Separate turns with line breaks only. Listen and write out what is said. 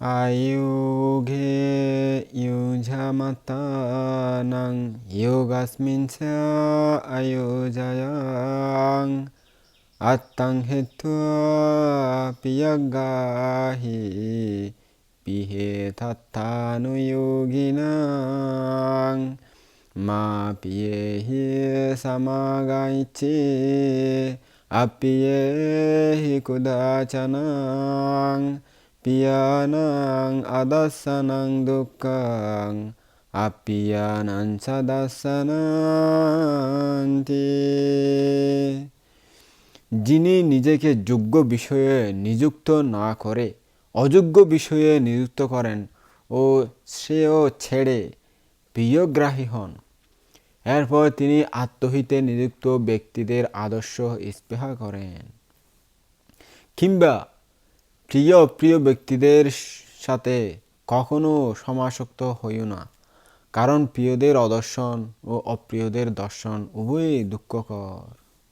අයුගේ යුජමතානං යෝගස්මින්ස අයෝජයං අත්තං හෙත්වා පියග්ගාහි පිහෙතත්තානු යෝගිනං මාපියෙහි සමාගයිච්චේ අපියෙහි කුදාචනං পিয়ানাং আদাসানাং দুঃখাং আপিয়ানাং সাদাসানান্তি যিনি নিজেকে যোগ্য বিষয়ে নিযুক্ত না করে, অযোগ্য বিষয়ে নিযুক্ত করেন ও শ্রেয় ছেড়ে প্রিয়গ্রাহী হন। এরপর তিনি আত্মহিতে নিযুক্ত ব্যক্তিদের আদর্শ স্পৃহা করেন। কিংবা প্রিয় প্রিয় ব্যক্তিদের সাথে কখনো সমাসক্ত হইও না। কারণ প্রিয়দের অদর্শন ও অপ্রিয়দের দর্শন উভয়ই দুঃখকর।